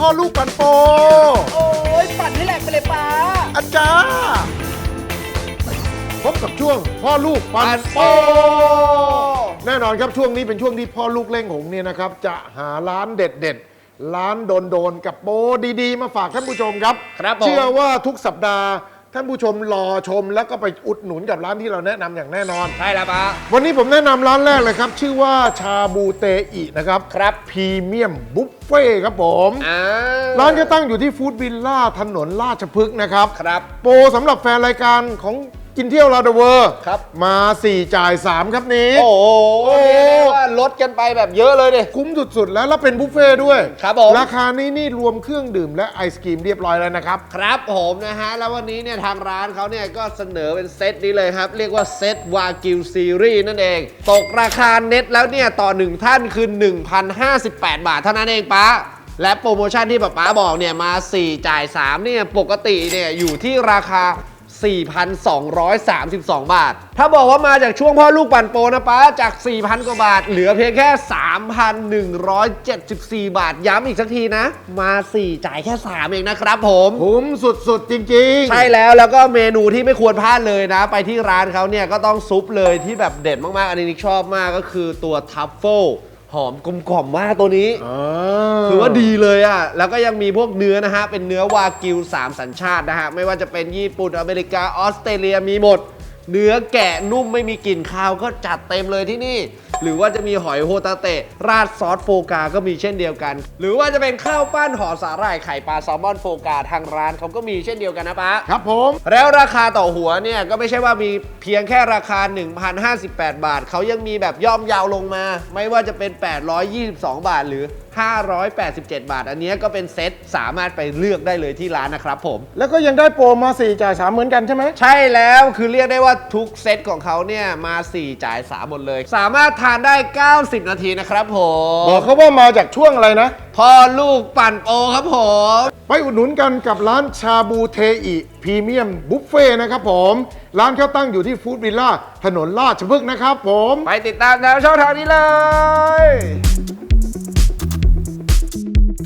พ่อลูกปันโป โอ้ยปั่นให้แหลกไปเลยป้า อาจารย์พบกับช่วงพ่อลูกปันโป แน่นอนครับช่วงนี้เป็นช่วงที่พ่อลูกเล่งหงเนี่ยนะครับ จะหาร้านเด็ดๆ ร้านโดนๆ กับโปรดีๆ มาฝากท่านผู้ชมครับ ครับผม เชื่อว่าทุกสัปดาห์ ท่านผู้ชมรอชมแล้วก็ไปอุดหนุนกับร้านที่เราแนะนำอย่างแน่นอน ใช่แล้วป้าวันนี้ผมแนะนำร้านแรกเลยครับ ชื่อว่าชาบูเตอินะครับครับพรีเมียมบุฟเฟ่ครับผม อ่า ร้านก็ตั้งอยู่ที่ฟู้ดวิลล่าถนนราชพฤกษ์นะครับ ครับ โปรสำหรับแฟนรายการของ กินเที่ยวลาเดเวอร์ครับ มา 4 จ่าย 3 ครับนี้ โอ้โหโอ้เรียกได้ว่าลดกันไปแบบเยอะเลยดิ คุ้มสุดๆ แล้วแล้วเป็นบุฟเฟ่ด้วย ครับผม ราคานี้นี่รวมเครื่องดื่มและไอศกรีมเรียบร้อยแล้วนะครับ ครับผมนะฮะ แล้ววันนี้เนี่ยทางร้านเขาเนี่ยก็เสนอเป็นเซตนี้เลยครับ เรียกว่าเซตวากิวซีรีส์นั่นเอง ตกราคาเน็ตแล้วเนี่ยต่อหนึ่งท่านคือ 1,058 บาทเท่านั้นเองป้าและโปรโมชั่นที่ป๊าป๊าบอกเนี่ยมา 4 จ่าย 3 เนี่ยปกติเนี่ยอยู่ที่ราคา 4,232 บาท ถ้าบอกว่ามาจากช่วงพ่อลูกปั่นโปรนะป้าจาก 4,000 กว่าบาท เหลือเพียงแค่ 3,174 บาท ย้ำอีกสักทีนะ มา 4 จ่ายแค่ 3 เองนะครับผมคุ้มสุดๆ จริงๆ ใช่แล้วแล้วก็เมนูที่ไม่ควรพลาดเลยนะ ไปที่ร้านเขาเนี่ยก็ต้องซุปเลยที่แบบเด็ดมากๆ อันนี้นิกชอบมากก็คือตัวทัฟเฟิล หอมกลมกล่อมมากตัวนี้อ่ถือว่าดีเลยอะ่ะ แล้วก็ยังมีพวกเนื้อนะฮะ เป็นเนื้อวากิว 3 สัญชาตินะฮะ ไม่ว่าจะเป็นญี่ปุ่น อเมริกา ออสเตรเลียมีหมด เนื้อแกะนุ่มไม่มีกลิ่นคาวก็จัดเต็มเลยที่นี่ หรือว่าจะมีหอยโฮตาเตะ ราดซอสโฟกา ก็มีเช่นเดียวกัน หรือว่าจะเป็นข้าวปั้นห่อสาหร่ายไข่ปลาแซลมอนโฟกาทางร้านเขาก็มีเช่นเดียวกันนะป๊า ครับผม แล้วราคาต่อหัวเนี่ย ก็ไม่ใช่ว่ามีเพียงแค่ราคา 1,058 บาท เขายังมีแบบย่อมเยาวลงมา ไม่ว่าจะเป็น 822 บาทหรือ 587 บาท อันเนี้ยก็เป็นเซ็ตสามารถไปเลือกได้เลยที่ร้านนะครับผม แล้วก็ยังได้โปรมา 4 จ่าย 3 เหมือนกันใช่ไหมใช่แล้วคือเรียกได้ว่าทุกเซตของเขาเนี่ยมา 4 จ่าย 3 หมดเลย สามารถทานได้ 90 นาทีนะครับผมบอกเขาว่ามาจากช่วงอะไรนะ พ่อลูกปั่นโปครับผม ไปอุดหนุนกันกับร้านชาบูเทอิพรีเมียมบุฟเฟ่นะครับผม ร้านเขาตั้งอยู่ที่ฟู้ดวิลล่าถนนราชพฤกษ์นะครับผม ไปติดตามแนวช่องทางนี้เลย